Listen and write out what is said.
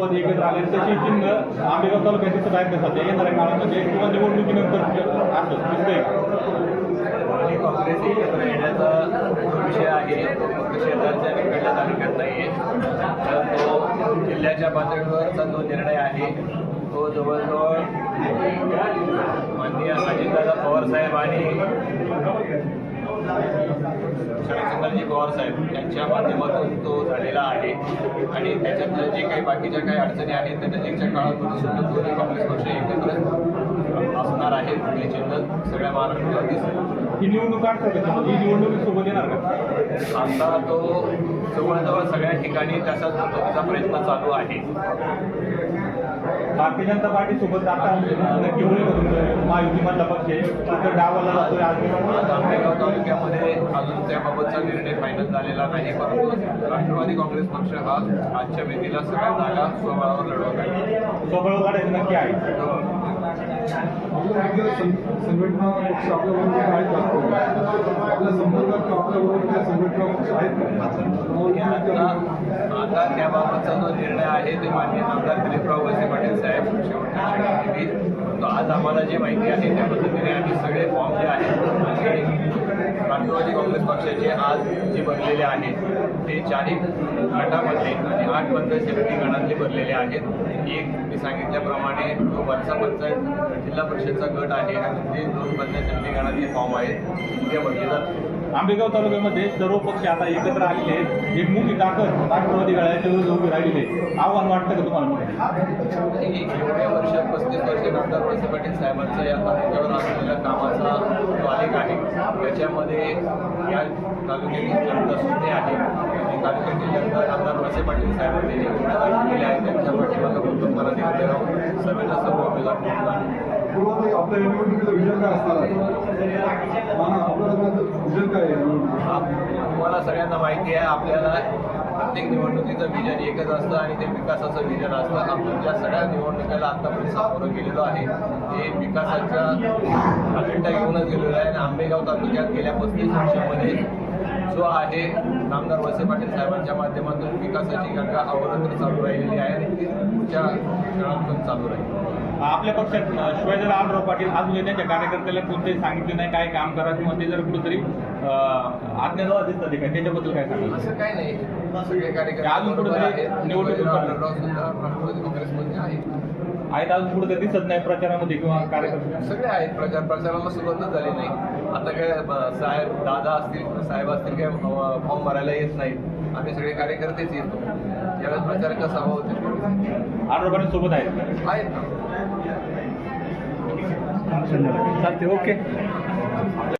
राष्ट्रवादी एकत्र आले तशी चिन्ह आंबेगाव तालुक्यात दिसत आहेत सध्या? येणाऱ्या काळामध्ये किंवा निवडणुकीनंतर असं दिसतंय. आणि काँग्रेस एकत्र येण्याचा विषय आहे. क्षेत्राच्या वेगवेगळ्या तालुक्यात नाही तर तो जिल्ह्याच्या पातळीवरचा जो निर्णय आहे तो जवळजवळ माननीय अजितदादा पवार साहेब आणि शरदचंद्रजी पवार साहेब यांच्या माध्यमातून तो झालेला आहे. आणि त्याच्यातल्या जे काही बाकीच्या काही अडचणी आहेत त्या नजीकच्या काळामध्ये सुद्धा दोन्ही काँग्रेस पक्ष एकत्र असणार आहेत हे चिन्ह सगळ्या महाराष्ट्राला दिसेल ही निवडणूक ही निवडणुकी सोबत येणार का? आता तो जवळजवळ सगळ्या ठिकाणी तसाच पद्धतीचा प्रयत्न चालू आहे. भारतीय जनता पार्टी सोबत आता नक्की होईल महायुतीमधला पक्ष आहे. डावाला जातोय आज. तालुक्यामध्ये अजून त्याबाबतचा निर्णय फायनल झालेला नाही परंतु राष्ट्रवादी काँग्रेस पक्ष हा आजच्या वेळेला सगळ्या जागा स्वबळावर लढवत आहे नक्की आहे? आता त्याबाबतचा जो निर्णय आहे ते मान्य आमदार दिलीपराव वळसे पाटील साहेब शेवटच्या आज आम्हाला जे माहिती आहे त्या पद्धतीने आम्ही सगळे फॉर्म जे आहेत काँग्रेस पक्षाचे आज जे बनलेले आहेत ते चारही गटामधले आणि आठ पंचायत समिती गणातले बनलेले आहेत एक मी सांगितल्याप्रमाणे जो वरचा पंचायत जिल्हा परिषदचा गट आहे आणि ते दोन पंचायत समिती गणातले फॉर्म आहेत उद्या भरले जातात. आंबेगाव तालुक्यामध्ये सर्व पक्ष आता एकत्र आलेले आहेत. एक मोठी ताकद राष्ट्रवादी गळ्याच्या विरुद्ध उभी राहिलेली आहे. आव्हान वाटतं का तुम्हाला एवढ्या वर्ष पस्तीस वर्ष डॉक्टर वळसे पाटील साहेबांचा या तालुक्यावर असलेल्या कामाचा आहे त्याच्यामध्ये या तालुक्यातील जनता शून्य आहे. आणि तालुक्यातील जनता आमदार वळसे पाटील साहेबांनी जे उमेदवार केले आहेत त्यांच्या पाठीमागं बोलून मला निवडले राहून सर्वांना सर्व उमेदवार तुम्हाला सगळ्यांना माहिती आहे आपल्याला प्रत्येक निवडणुकीचं विजन एकच असतं आणि ते विकासाचं विजन असतं. आपण ज्या सगळ्या निवडणुकीला आतापर्यंत सामोरं गेलेलो आहे ते विकासाच्या अजेंडा घेऊनच गेलेलो आणि आंबेगाव तालुक्यात गेल्या पस्तीस वर्षामध्ये जो आहे नामदार वळसे पाटील साहेबांच्या माध्यमातून विकासाची गंगा अवरंत्र चालू राहिलेली आहे आणि ती पुढच्या काळात पण चालू राहील. आपल्या पक्षात शिवाजीराव आमराव पाटील अजून त्यांच्या कार्यकर्त्याला कोणतेही सांगितले नाही काय काम करा किंवा ते जर कुठेतरी आज्ञाजवळ दिसतात काय त्याच्याबद्दल काय सांगा असं काय नाही. सगळे कार्यकर्ते अजून कुठं बरोबर तरी आहेत. निवडणूक राष्ट्रवादी काँग्रेसमध्ये आहेत आहेत अजून कुठे दिसत नाही प्रचारामध्ये किंवा कार्यकर्ते. सगळे आहेत प्रचार प्रचाराला सुरुवातच झाली नाही. आता काय साहेब दादा असतील साहेब असतील काय फॉर्म भरायला येत नाहीत. आम्ही सगळे कार्यकर्तेच येतो यावेळेस प्रचाराचा सभा होते? पाटील सोबत आहेत. आहेत. ना चालते ओके.